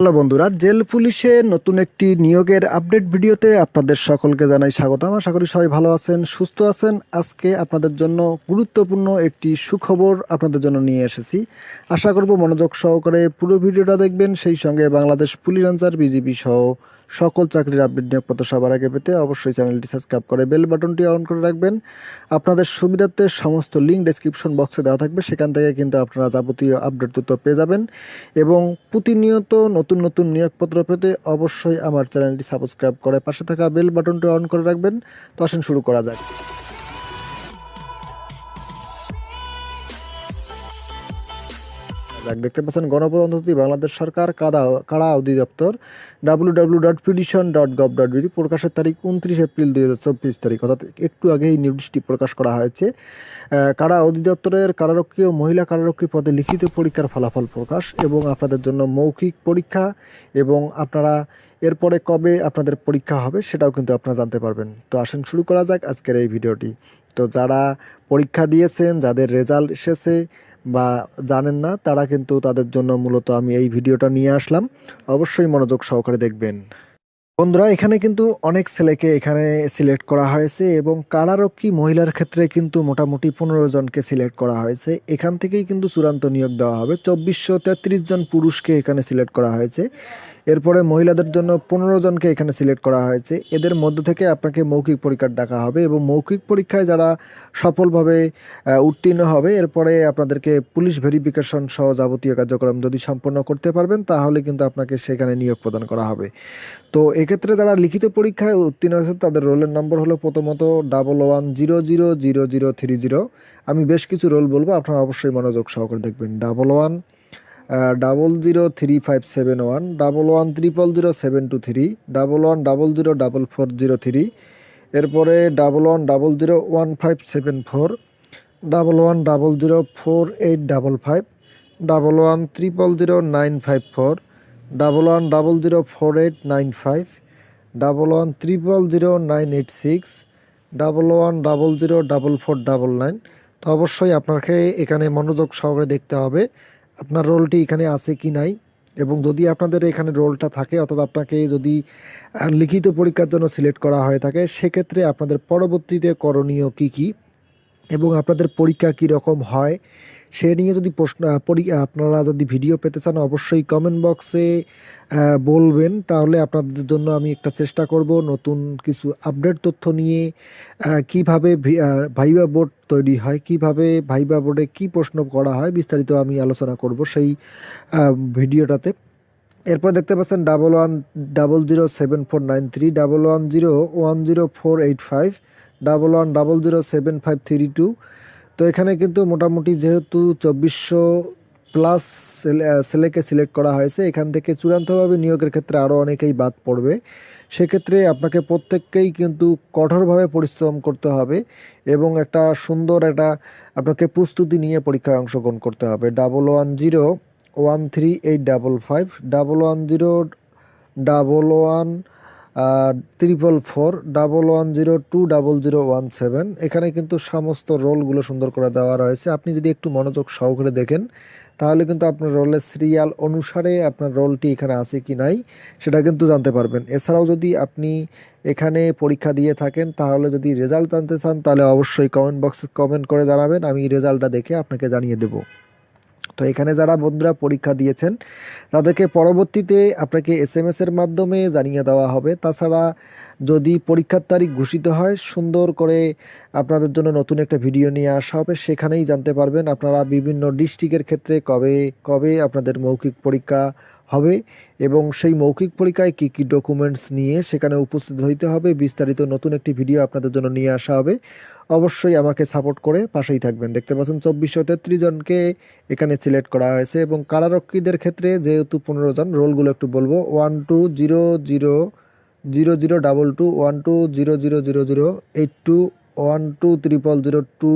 Hello বন্ধুরা, jail পুলিশে নতুন একটি নিয়োগের আপডেট ভিডিওতে আপনাদের সকলকে জানাই স্বাগতম। আশা করি সবাই ভালো আছেন, সুস্থ আছেন। আজকে আপনাদের জন্য গুরুত্বপূর্ণ একটি সুখবর আপনাদের জন্য নিয়ে এসেছি। আশা করব মনোযোগ সহকারে পুরো ভিডিওটা দেখবেন। সেই সঙ্গে বাংলাদেশ পুলিশ আনসার, বিজিবি সহ সকল চাকরির আপডেট নিয়োগপত্র সবার আগে পেতে অবশ্যই চ্যানেলটি সাবস্ক্রাইব করে বেল বাটনটি অন করে রাখবেন। আপনাদের সুবিধার্থে সমস্ত লিঙ্ক ডেসক্রিপশন বক্সে দেওয়া থাকবে, সেখান থেকে কিন্তু আপনারা যাবতীয় আপডেট তথ্য পেয়ে যাবেন। এবং প্রতিনিয়ত নতুন নতুন নিয়োগপত্র পেতে অবশ্যই আমার চ্যানেলটি সাবস্ক্রাইব করে পাশে থাকা বেল বাটনটি অন করে রাখবেন। তো আসেন শুরু করা যাক। দেখতে পাচ্ছেন গণপ্রজাতন্ত্রী বাংলাদেশ সরকার, কাদা, কারা অধিদপ্তর W W dot petition dot gov dot BD প্রকাশের তারিখ উনত্রিশ এপ্রিল দুই হাজার চব্বিশ তারিখ। অর্থাৎ একটু আগে এই নির্দেশটি প্রকাশ করা হয়েছে। কারা অধিদপ্তরের কারারক্ষী ও মহিলা কারারক্ষী পদে লিখিত পরীক্ষার ফলাফল প্রকাশ এবং আপনাদের জন্য মৌখিক পরীক্ষা এবং আপনারা এরপরে কবে আপনাদের পরীক্ষা হবে সেটাও কিন্তু আপনারা জানতে পারবেন। তো আসেন শুরু করা যাক আজকের এই ভিডিওটি। তো যারা পরীক্ষা দিয়েছেন, যাদের রেজাল্ট এসেছে বা জানেন না, তারা কিন্তু তাদের জন্য মূলত আমি এই ভিডিওটা নিয়ে আসলাম। অবশ্যই মনোযোগ সহকারে দেখবেন। বন্ধুরা, এখানে কিন্তু অনেক ছেলেকে এখানে সিলেক্ট করা হয়েছে এবং কারারক্ষী মহিলার ক্ষেত্রে কিন্তু মোটামুটি পনেরো জনকে সিলেক্ট করা হয়েছে। এখান থেকেই কিন্তু চূড়ান্ত নিয়োগ দেওয়া হবে। চব্বিশশো তেত্রিশ জন পুরুষকে এখানে সিলেক্ট করা হয়েছে। এরপরে মহিলাদের জন্য পনেরো জনকে এখানে সিলেক্ট করা হয়েছে। এদের মধ্য থেকে আপনাকে মৌখিক পরীক্ষার ডাকা হবে এবং মৌখিক পরীক্ষায় যারা সফলভাবে উত্তীর্ণ হবে, এরপরে আপনাদেরকে পুলিশ ভেরিফিকেশন সহ যাবতীয় কার্যক্রম যদি সম্পন্ন করতে পারবেন, তাহলে কিন্তু আপনাকে সেখানে নিয়োগ প্রদান করা হবে। তো এক্ষেত্রে যারা লিখিত পরীক্ষায় উত্তীর্ণ হয়েছে, তাদের রোলের নম্বর হলো প্রথমত double one zero zero zero zero three zero. আমি বেশ কিছু রোল বলব, আপনারা অবশ্যই মনোযোগ সহকারে দেখবেন। Double one double zero three five seven one double one triple zero seven two three double one double zero double four zero three এরপরে double one double zero one five seven four double one double zero four eight double five double one triple zero nine five four double one double zero four eight nine five double one triple zero nine eight six double one double zero double four double nine তো অবশ্যই আপনাকে এখানে মনোযোগ সহকারে দেখতে হবে। আপনার রোলটি এখানে আছে কি নাই? এবং যদি আপনাদের এখানে রোলটা থাকে, অর্থাৎ আপনাকে যদি লিখিত পরীক্ষার জন্য সিলেক্ট করা হয়ে থাকে, সেক্ষেত্রে আপনাদের পরবর্তীতে করণীয় কি কি? এবং আপনাদের পরীক্ষা কি রকম হয়? সে নিয়ে যদি প্রশ্ন পরি- আপনারা যদি ভিডিও পেতে চান, অবশ্যই কমেন্ট বক্সে বলবেন। তাহলে আপনাদের জন্য আমি একটা চেষ্টা করব নতুন কিছু আপডেট তথ্য নিয়ে কীভাবে ভাইবা বোর্ড তৈরি হয়, কীভাবে ভাইবা বোর্ডে কি প্রশ্ন করা হয়, বিস্তারিত আমি আলোচনা করব সেই ভিডিওটাতে। এরপর দেখতে পাচ্ছেন double one double zero seven four nine three double one zero one zero four eight five double one double zero seven five three two তো এখানে কিন্তু মোটামুটি যেহেতু চব্বিশশো প্লাস ছেলেকে সিলেক্ট করা হয়েছে, এখান থেকে চূড়ান্তভাবে নিয়োগের ক্ষেত্রে আরও অনেকেই বাদ পড়বে। সেক্ষেত্রে আপনাকে প্রত্যেককেই কিন্তু কঠোরভাবে পরিশ্রম করতে হবে এবং একটা সুন্দর একটা আপনাকে প্রস্তুতি নিয়ে পরীক্ষায় অংশগ্রহণ করতে হবে। Double one zero one three eight double five, double one zero double one triple four double one zero two double zero one seven এখানে কিন্তু সমস্ত রোলগুলো সুন্দর করে দেওয়া রয়েছে। আপনি যদি একটু মনোযোগ সহকারে দেখেন, তাহলে কিন্তু আপনার রোলের সিরিয়াল অনুসারে আপনার রোলটি এখানে আছে কি নাই, সেটা কিন্তু জানতে পারবেন। এছাড়াও যদি আপনি এখানে পরীক্ষা দিয়ে থাকেন, তাহলে যদি রেজাল্ট জানতে চান, তাহলে অবশ্যই কমেন্ট বক্সে কমেন্ট করে জানাবেন। আমি রেজাল্টটা দেখে আপনাকে জানিয়ে দেবো। তো এখানে যারা বন্ধুরা পরীক্ষা দিয়েছেন, তাদেরকে পরবর্তীতে আপনাকে এস এর মাধ্যমে জানিয়ে দেওয়া হবে। তাছাড়া যদি পরীক্ষার তারিখ ঘোষিত হয়, সুন্দর করে আপনাদের জন্য নতুন একটা ভিডিও নিয়ে আসা হবে। সেখানেই জানতে পারবেন আপনারা বিভিন্ন ডিস্ট্রিক্টের ক্ষেত্রে কবে কবে আপনাদের মৌখিক পরীক্ষা হবে এবং সেই মৌখিক পরীক্ষায় কী কী ডকুমেন্টস নিয়ে সেখানে উপস্থিত হইতে হবে। বিস্তারিত নতুন একটি ভিডিও আপনাদের জন্য নিয়ে আসা হবে। অবশ্যই আমাকে সাপোর্ট করে পাশেই থাকবেন। দেখতে পাচ্ছেন চব্বিশশো তেত্রিশ জনকে এখানে সিলেক্ট করা হয়েছে এবং কারারক্ষীদের ক্ষেত্রে যেহেতু পনেরো জন, রোলগুলো একটু বলব। One two zero zero zero zero double two one two zero zero zero zero eight two one two triple zero two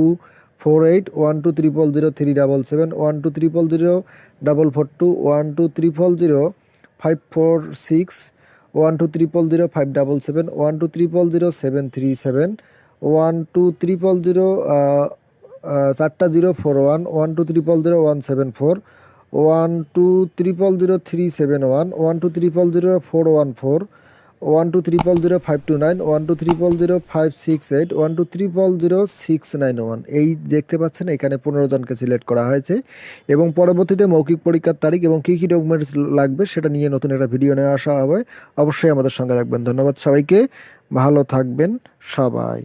four eight one two triple zero three double seven one two triple zero double four two one two triple zero five four six one two triple zero five double seven one two triple zero seven three seven one two triple zero চারটা zero four one one two triple zero one seven four one two triple zero three seven one one two triple zero four one four one two triple zero five two nine one two triple zero five six eight one two triple zero six nine one এই দেখতে পাচ্ছেন, এখানে পনেরো জনকে select করা হয়েছে। এবং পরবর্তীতে মৌখিক পরীক্ষার তারিখ এবং কী কী ডকুমেন্টস লাগবে, সেটা নিয়ে নতুন একটা ভিডিও নিয়ে আসা হবে। অবশ্যই আমাদের সঙ্গে থাকবেন। ধন্যবাদ সবাইকে। ভালো থাকবেন সবাই।